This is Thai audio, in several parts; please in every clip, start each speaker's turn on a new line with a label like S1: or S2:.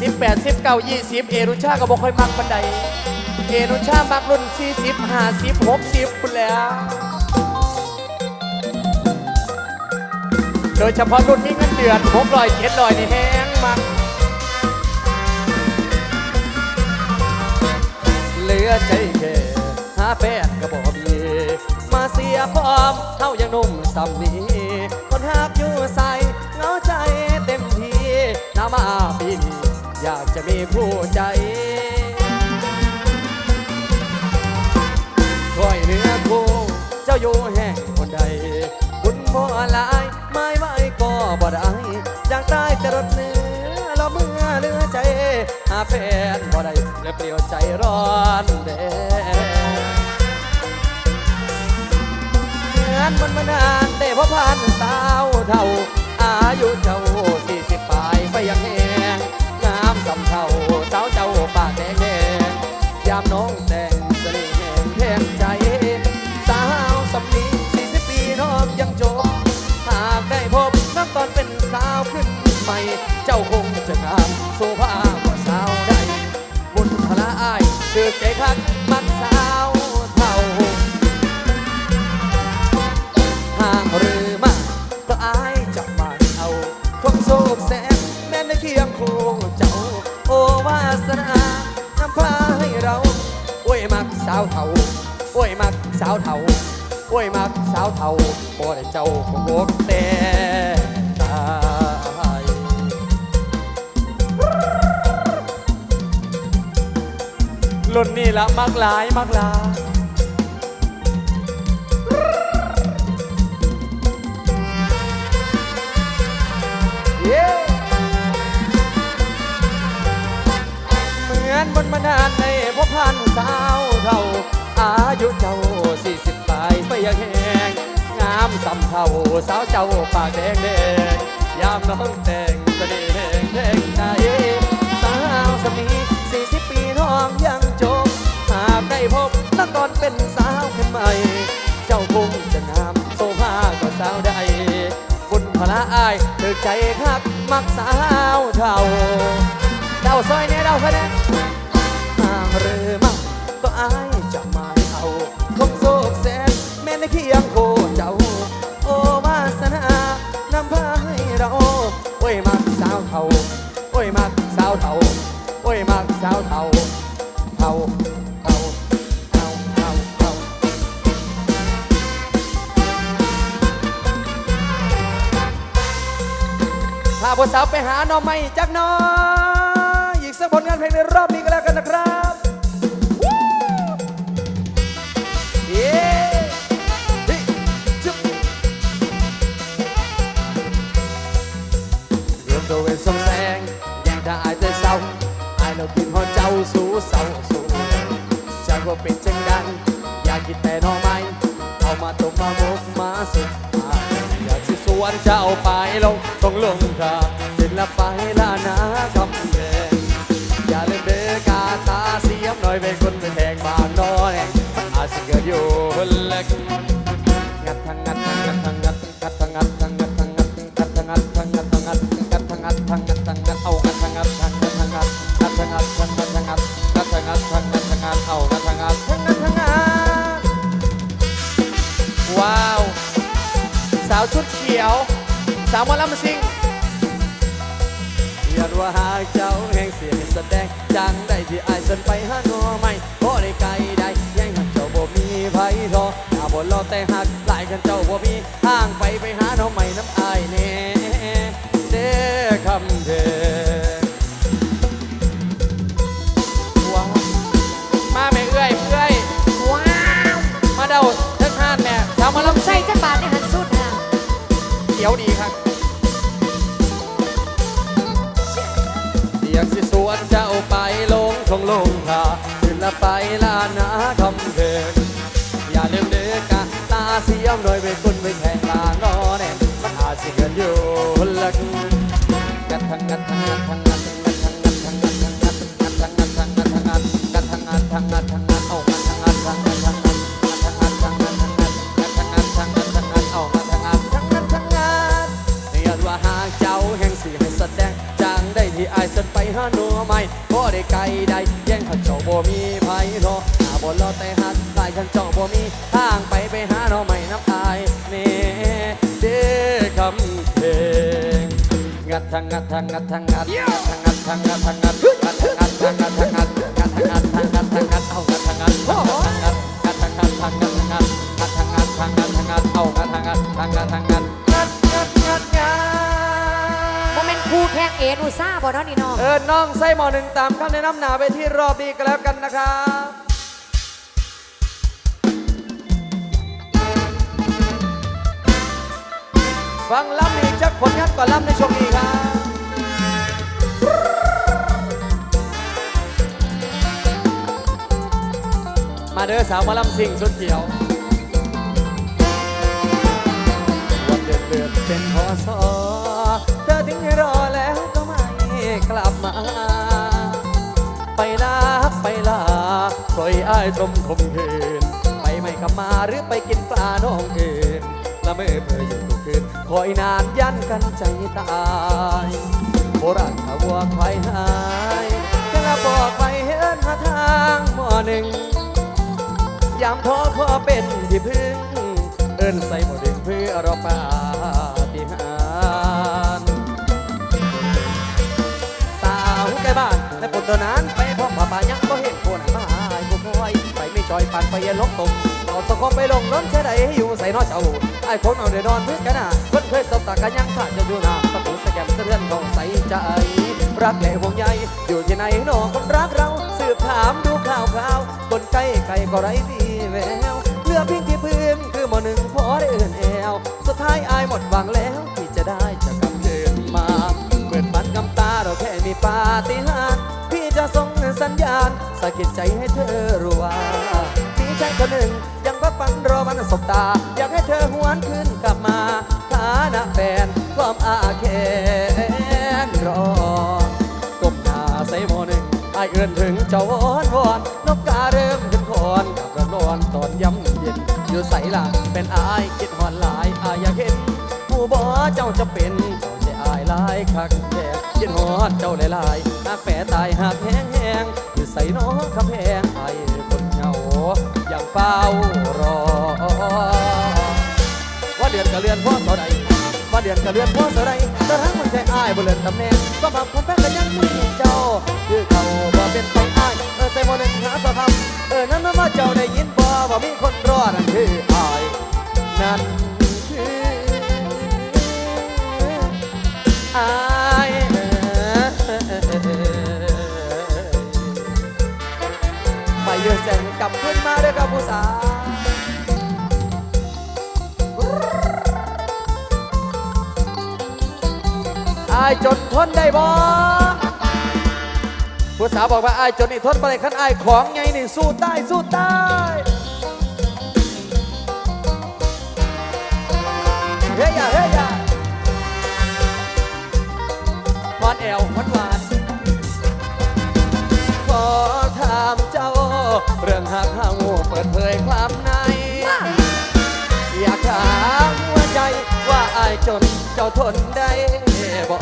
S1: สิบแปดสิบเก้ายี่สิบเอรุชาก็บอกค่อยมักบันไดเอรุชามักรุ่นสี่สิบห้าสิบหกสิบคุณแล้ว โดยเฉพาะรุ่นนี้เงินเดือนหกร้อยเจ็ดร้อยนี่แห้งมักเหลือใจแค่หาแฟนก็บอกมีมาเสียพร้อมเท่ายังหนุ่มสำนีคนหักอยู่ใส่เงาใจเต็มทีน้ามาปีนี้ อยากจะมีผู้ใจคอยเนื้อคู่เจ้าอยู่แห่งคนใด คุณพ่อหลายไม่ไหวก็บ่ได้อยากตายจะรดเนื้อเราเมื่อเหลือใจ หาแฟนบ่ได้เลยเปลี่ยวใจร้อนแดงเงินมันมานานได้เพราะผ่านสาวเท่าอายุเจ้าสี่สิบปลายไปยังแห สาวเท่าบ่ได้เจ้าคงอกแต่ตายรุ่นนี้ละมักหลายมักหลายเย้เหมือนบนมานานในพบพันสาวเท่า อายุเจ้าสี่สิบปลายไปยังแหงงามสำเท่าสาวเจ้าปากแดงแดงยามน้องแต่งเสน่ห์แดงแดงใจสาวสมีสี่สิบปีน้องยังจบหากได้พบตั้งตอนเป็นสาวคนใหม่ เจ้าคงจะงามโซภาก็สาวใดคุณพระอายถึกใจคักมักสาวเท่าเดาซอยเนี่ยเดาคะแนนห่างหรือ เคียงโคเจ้า โอวาสนานำพาให้เรา โอ้ยมักสาวเทาโอ้ยมักสาวเทาโอ้ยมักสาวเทาเทาเทาเทาเทาเทาพาผู้สาวไปหาน้องใหม่จักน้อยอีกสักผลงานเพลงในรอบนี้ก็แล้วกันนะครับ เจ้าสู้เศร้าสู้จากว่าเป็นจังดังอยากกินแต่หน้องใหม่เอามาต้มมาหมกมาสุกมาอยากสิสวนเจ้าไปลงต้องลงทางศิลปลานาคำแดงอย่าลืมเด้อกาตาเสียมหน่อยเป็นคนไปแทงบางน้อยมันอาจสิเกิดอยู่เล็ก เอางัดทางงัดทางงัดทางงัดว้าว สาวชุดเขียว สาวมอลำซิงอยากว่าหากเจ้าแห่งเสียงแสดงจังได้ที่อายสันไปหาหนอไม่เพราะได้ไกลได้แย่งหักเจ้าบ่มีไผทอหน้าบ่รอแต่หักหลายกันเจ้าบ่มีทางไปไปหาหนอไม่น้ำอายแน่เด้อคำเดว้ ย
S2: ว
S1: ดีครับเสียงสิสวนเจ้าไปลงทงลงทาขึ้นละไปลานาคำเพงอย่าลืมเด็กกะตาเสียมโดยไปคุณไปแข่งลานอแน่มันอาจสิเกินอยู่ลักงัดทังกัดทังกัดทัง หาหนไปหาหนัวใหม่บ่ได้ไกลใดแย่งขันเจ้าบ่มีไผรอหาบ่รอแต่หักลายขันเจ้าบ่มีทางไปไปหาหน่อใหม่น้ำอายเน่เด้คำเพลงงัดทางงัดทางงัดทางงัดทางงัดทางงัดทางงัดงัดทางงัดทางงัดทางงัดงัดทางงัดทางงัดทางงัดเอางัดทางงัดงัดทางงัดงัดทางงัดทางงัดทางงัดงัดทางงัดทางงัดทางงัดเอางัดทางงัดทางงัดทางงัด
S2: ครูแข่งเอนูซ่าบ่เนาะนี่น้อง
S1: เอิญน้องไส้หมอหนึ่งตามคำแนะนำหนาไปที่รอบนี้ก็แล้วกันนะครับฟังล้ำอีกจักผลงานก่อนล้ำในช่วงนี้ครับมาเด้อสาวมาลำสิ่งสุดเขียววันเดือนเดือนเป็นพอสอ กลับมา ไปลาไปลาปล่อยอ้ายจมคมคืนไปไม่กลับมาหรือไปกินปลาน้องอื่นละเมอเพื่ออยู่ทุกคืนคอยนานยันกันใจตายโบราณถ้าวัวควายหายจะละบอกไปเห็นหาทางหมอหนึ่งยามท้อขอเป็นที่พึ่ง เอิ้นใส่หมดดึงเพื่อรอปาฏิหา และปนตัวนั้นไปพร้อมผ้าป่ายังก็เห็นคนมาหายผู้คอยไปไม่จอยปันไปย็นลกตมเอาตะกอไปลงน้นเช่ใดให้อยู่ใส่นอเจ้าไอ้คนเอาเดือดนอนเพื่อกันน่ะคนเคยสบตากันยังขาดจะอยู่หน้าตะปูสแกมสะเทือนของใส่ใจรักและห่วงใยอยู่ที่ไหนน้องคนรักเราสืบถามดูข่าวคราวคนใกล้ไกลก็ไร้วี่แววเหลือพียงที่พื้นคือหมอหนึ่งพอได้อื่นแอวสุดท้ายอายหมดหวังแล้วที่จะได้จะกลับเดินมาเปิดมันกำตาเราแค่มีปาฏิห สัญญาณสะกิดใจให้เธอรู้ว่ามีใจคนหนึ่งยังพักฝันรอวันสบตา อยากให้เธอหวนคืนกลับมาฐานะแฟนความอาแคนรอก้มหน้าใส่หมอหนึ่งไอเอื่นถึงเจ้าวอนวอนนกกาเริ่มขึ้นคอนกับระนอนตอนย้ำเย็นอยู่ใส่ละเป็นอายคิดหอนหลายอายอยากเห็นผู้บ่เจ้าจะเป็น หลายคักแท้คิดหอดเจ้าหลายๆหากแฝตายหากแห้งแห้งอยู่ใส่น้องคำแพงไอ้คนเหงาอย่างเฝ้ารอว่าเดือนกับเรือนพ่อเท่าใดว่าเดือนกับเรือนพ่อเท่าใดแต่ทั้งมันใจอ้ายบ่เลือนตำแหน่งก็มาผมแพ้กันยังมีเจ้า คือเขาบ่เป็นไปอ้ายเออใส่โมเดลหาสะทำเออนั่นมาเจ้าได้ยินบ่ว่ามีคนรอนั่นคืออ้ายนั่น อายไปเยอะแสงกลับขึ้นมาเด้อครับผู้สาวอายจนทนได้บ่ผู้สาวบอกว่าอายจนนี่ทนบ่ได้คันอายของไงนี่สู้ได้สู้ได้ อวหวานหวานขอถามเจ้า เรื่องหักเฮาเปิดเผยความใน อยากถามหัวใจว่าอายจนเจ้าทนได้บ่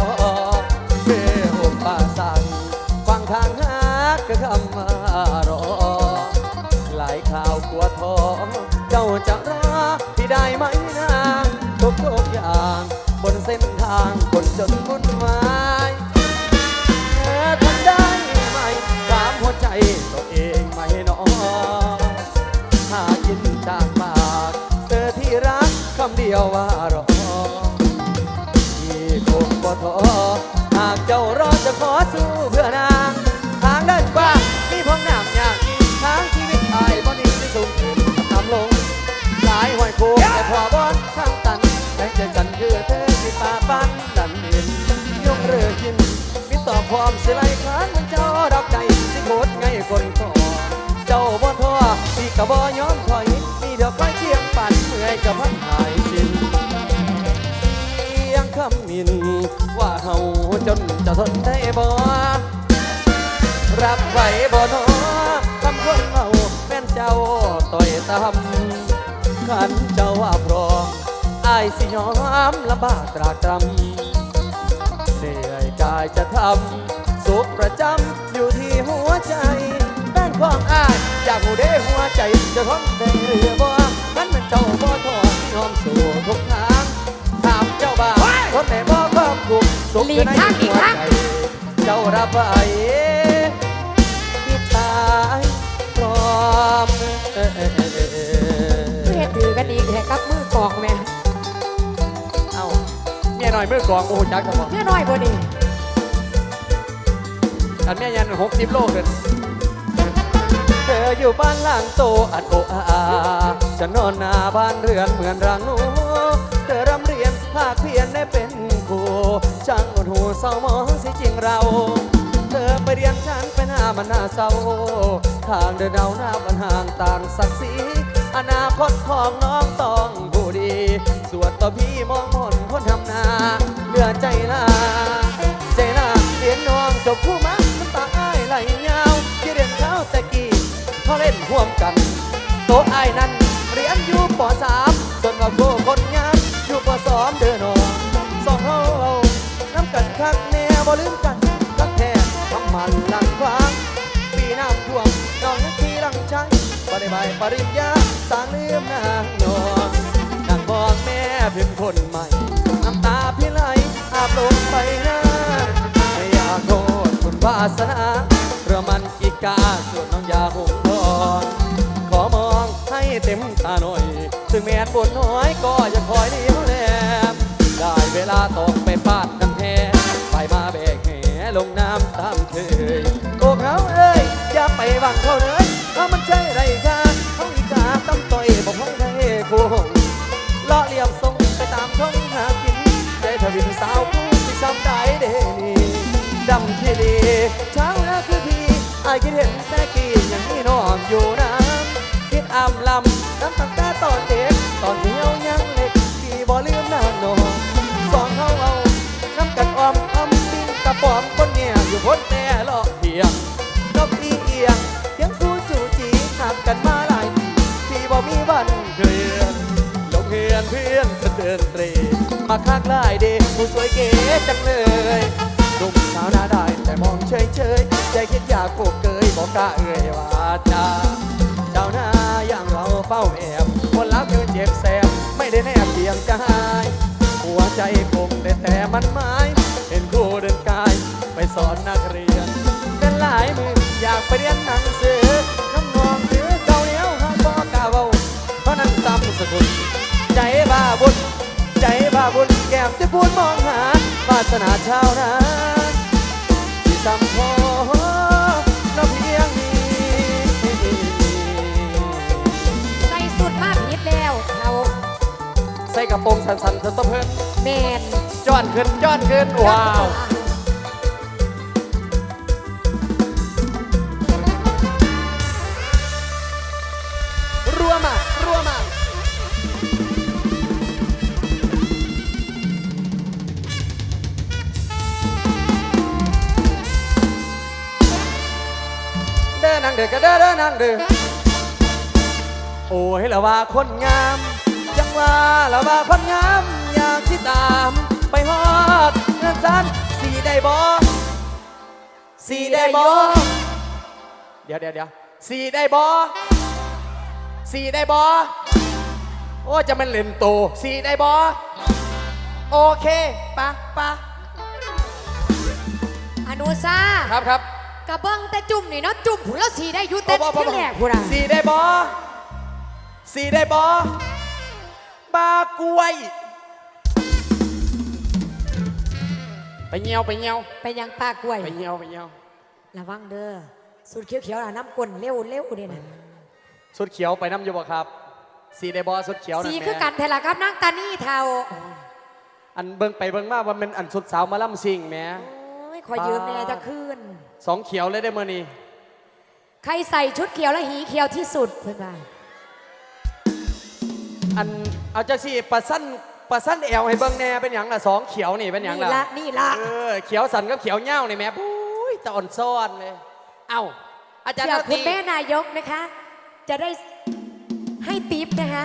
S1: คืออุปสรรคฟังทางหักก็คำว่ารอ หลายข่าวกลัวท้อเจ้าจะรอที่ได้ไหมนางทุกทุกๆอย่าง บนเส้นทางคนจนวุ่น ซ้ำขันเจ้าว่าพร้อมอายสิยอมละบาตรากตรำเหนื่อยกายจะทำสุขประจำอยู่ที่หัวใจแป้นความอายอยากหูเด้หัวใจจะท้องแต่เรือบ่นั้นมันเจ้าบ่ทอดยอมสู่ทุกทางถามเจ้าบ่าวคนไหนบ่ครอบคุมสุขในหัวใจเจ้ารับไปที่ตายพร้อม เอ่อเอ่อเอ่อเอ่อ
S2: เฮ็ดถือกันดีแค่กับมือกองแม่
S1: เอ้าเมียหน่อยมือกลองโอ้โหจักครับผม
S2: เพื่อน้อยบ่นี่
S1: อันเมียยันหกสิบโลเกินเธออยู่บ้านหล่างโตอัดโออาอาฉันนอนหน้าบ้านเรือนเหมือนรังหนูเธอรำเรียนภาคเพียนได้เป็นครูช่างอดหูเศร้ามองสิจริงเรา เธอไปเรียนฉันไปหน้ามันหน้าเศร้า ทางเดินเอาหน้ามันห่างต่างศักดิ์ศรี อนาคตของน้องต้องผู้ดี ส่วนตัวพี่มองมนคนทำนาเหลือใจลา ใจลาเรียนน้องจบคู่มาน้ำตาอ้ายไหลยาวที่เรียนเช้าแต่กี้เขาเล่นร่วมกัน โตอ้ายนั้นเรียนอยู่ปสามส่วนเราโกคนงามอยู่ปสองเดินนองสองเฮาน้ำกันคักแน่บ่ลืมกันกักแท้ทำมันลังควางปีน้ำท่วมน้องนักทีหลังใจบ่ได้ใบปริญญา สางลืมนางนวลนั่งมองแม่เพิ่งคนใหม่น้ำตาพี่ไหลอาบลงไปน้าไม่อยากโทษคุณวาสนาเรือมันอีกาส่วนน้องยาหงทองขอมองให้เต็มตาหน่อย ถึงแม้นบนน้อยก็อย่าคอยเลี้ยวแลมได้เวลาต้องไปปาดน้ำแท้ไปมาแบกแหลงน้ำตามเคยโอ้เขาเอ้ยอย่าไปหวังเขาเลยเพราะมันใช่ไรกัน ได้เดนี่ดำที่ดีเช้าแล้วคือพี่อายคิดเห็นแต่กี้ยังมีน้องอยู่นะคิดอำลำน้ำตั้งแต่ตอนเด็กตอนเดียวยังเล็กพี่บ่ลืมหน้าน้องสองเขาเอาน้ำกันออมอำปิ้งกระป๋อมคนเนี่ยอยู่พ้นแต่เลาะเพียงนกอีเอียงยังคู่จูจีหักกันมาหลายปีพี่บ่มีวันเคลียนลงเฮือนเพื่อนก็เดินเตร มาข้างไล่เดผู้สวยเก๋จังเลยหนุ่มสาวหน้าได้แต่มองเฉยเฉยใจคิดอยากโกเกยบอกกะเอ่ยว่าจ้าเจ้าหน้าอย่างเราเฝ้าเอ จะพูดมองหาวาสนาชาวนาที่สัมพอน้ำเพียงนี้
S2: ใส่สุดมาผิดแล้วเขา
S1: ใส่กระโปรงสันๆเธอต้องเพิ่น
S2: แมน
S1: จ้อนขึ้นจ้อนขึ้นว้าว เดินนั่งเดือก็เดินเดินนั่งเดือโอ้ยละว่าคนงามจังว่าละว่าคนงามอยากที่ตาม ไปฮอดเงินสันสีได้บอสีได้บอเดี๋ยวเดี๋ยวเดี๋ยวสีได้บอสีได้บอโอ้จะมันเล่นโตสีได้บอโอเคปะปะ
S2: อนุซา
S1: ครับครับ
S2: กระเบิ้งแต่จุ่มนี่เนาะจุ่มผุนแล้วสีได้อยุแต่ที่แรกพูดอะ
S1: สีได้บอสีได้บอบากล้วย ไปเงียวไปเงียว
S2: ไปยังปลากล้วย
S1: ไปเงียวไปเงียว
S2: ระวังเด้อสูตรเขียวๆน่ะน้ำกลนเร็วเร็วเนี่ยนะ
S1: สุดเขียวไปน้ำอยู่บ่ครับ สีได้บอสุดเขียวนั่น
S2: สี
S1: แห
S2: คือกันเทละครับนั่งตานี่เทา
S1: อันเบิ่งไปเบิ่งมาว่ามันอันสุดสาวมาล่ำซิงแหม
S2: โอ้ย ขอยืมแน่จะขึ้น
S1: สองเขียวเลยได้เมื่อนี้
S2: ใครใส่ชุดเขียวและหีเขียวที่สุดเพื่อนบ้าน
S1: อันเอาจากสิปลาสั้นปลาสั้นแอวให้เบิ่งแน่เป็นหยังล่ะสองเขียวนี่เป็นหยัง
S2: นี่
S1: ล่ะ
S2: ละนี่ละ
S1: เออเขียวสันกับเขียวเหย้านี่แหม่ปุ้ยตะอ่อนซ่อนเลย เอ้าอาจารย์
S2: เดี๋ยว
S1: ดนต
S2: คุณ
S1: รี
S2: แม่นายกนะคะ จะได้ให้ติปนะคะ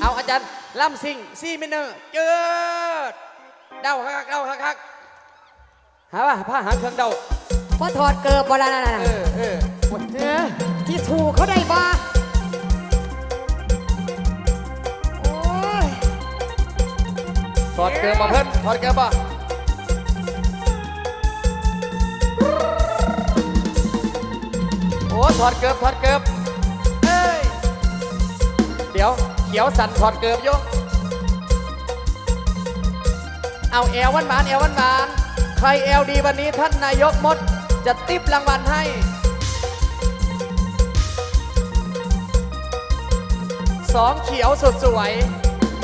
S1: เอาอาจารย์ล่ำซิงซีมิเนอร์เจิด เดาคักๆเดาคักๆหาว่าผ้าหาเครื่องเดา
S2: เพราะถอดเกิบบอลานา
S1: เออเออ
S2: เออที่ถูกเขาได้บ่โอ้ย
S1: ถอดเกลือมาเพิ่นถอดเกลือมาโอ้ถอดเกลือถอดเกลือเอ้ยเดี๋ยวเขียวสั่นถอดเกลือโเอาแอลวันหมานแอลวันหมาน ใครแอลดีวันนี้ท่านนายกมดจะติปรางวัลให้สองเขียวสดสวย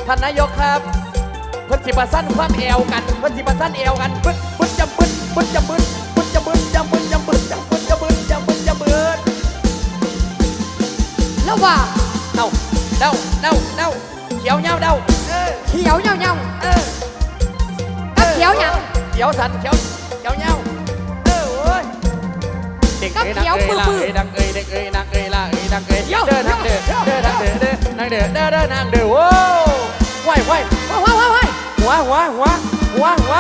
S1: ท่านนายกครับเพิ่นสิปสั้นความแอวกันเพิ่นสิปสั้นแอวกันปึ๊ดปึ๊ดจำปึ๊ดปึ๊ดจำปึ๊ดปึ๊ดจำปึ๊ดจำปึ๊ดจำปึ๊ดจำปึ๊ดจำปึ๊ดจำปึ๊ดจำปึ๊ด
S2: แล้วว่า
S1: เดาเดาเดาเดาเขียวเงาเดาเขี
S2: ยวเงาเงา
S1: เออ
S2: ๆกับเขียวหยัง
S1: เขียวสันเขียวเขียวเงาเออโอ้ยเด็กเอ้ยนักเอ้ยละเอ้ยดังเอ้ยเด็กเอ้ยนักเอ้ยละเอ้ยดังเอ้ยเดินทางเดินเดินทางเดินเดินทางเดินเดินเดินทางเดินโว้ว้ายว้าย
S2: ว้าวว้าวว้าวว้าย
S1: หัวหัวหัวหัวหัว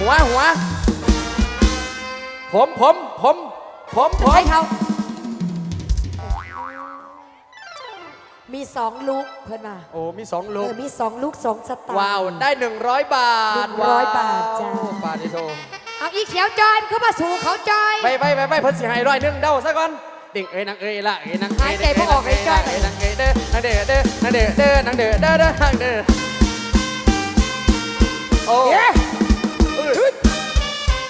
S1: หัวหัวผมผมผมผมผม
S2: ใช่เขา มีสองลูกเพื่อนมา
S1: โอ้มีสอง
S2: เอ
S1: ลูก
S2: อมีสองลูกสองสตางค์
S1: ว้าว ได้หนึ่งร้อยบาท
S2: 100
S1: ว้ว
S2: บาทจ้า
S1: บาทนี่โท
S2: เอาอีเขียวจอยเขามาสู่เขาจอย
S1: ไปไปไปไปเพิ่นสิให้ร้อยหนึ่งเด้าซะก่อนดิ่งเอ้ยนางเอ้ยละเอ้ยนางเอ้
S2: หายใจบ่ออกเลยจ้อย
S1: เอ้ยนางเอ้ยเด้อนางเด้อเด้อนางเด้อเด้อนางเด้อเด้อเด้อนางเด้อโอ้
S2: เอ๊ะ
S1: เอ้ย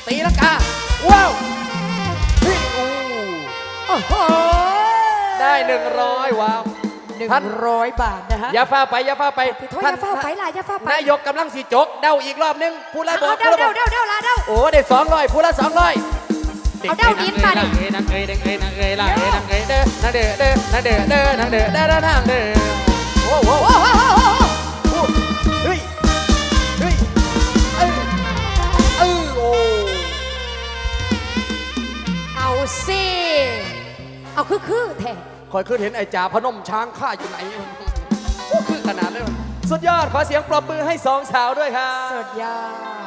S1: ตีลังกาว้าวเฮ้ยอู้
S2: โอ้โห
S1: ได้หนึ่งร้อยว้าว
S2: หนึ่ง
S1: ท่าน
S2: ร้อยบาทนะฮะ
S1: อย่าฟ้าไปอย่าฟ้าไป
S2: โทษอย่าฟ้าไปล่ะอย่าฟ้าไป
S1: นายกกำลังสีจก เดาอีกรอบหนึงพูดละบอ
S2: เอา
S1: ก
S2: เด้า
S1: พูดละบ
S2: เด้า
S1: อก
S2: เด้าเด้าลาเด้า
S1: โอ้ได้สองร้อยพูดละสองร้อย
S2: เอาเด้าลิ้นมาดิ
S1: เอ้ยนางเอ้ยนางเอ้ยนางเอ้ยละเอ้ยนางเอ้ยเด้อนางเด้อเด้อนางเด้อเด้อนางเด้อเด้อเด้อนางเด้อโอ้โห
S2: โอ้โหโอ้โหโอ้โห
S1: โอ้เฮ้ยเฮ้ยเออเออโอ้
S2: เอาสิเอาคือคือแท้
S1: คอยขึ้นเห็นไอ้จ่าพนมช้างข้าอยู่ไหนก็คือขนาดเลยสุดยอดขอเสียงปรบมือให้สองสาวด้วยครับ
S2: สุดยอด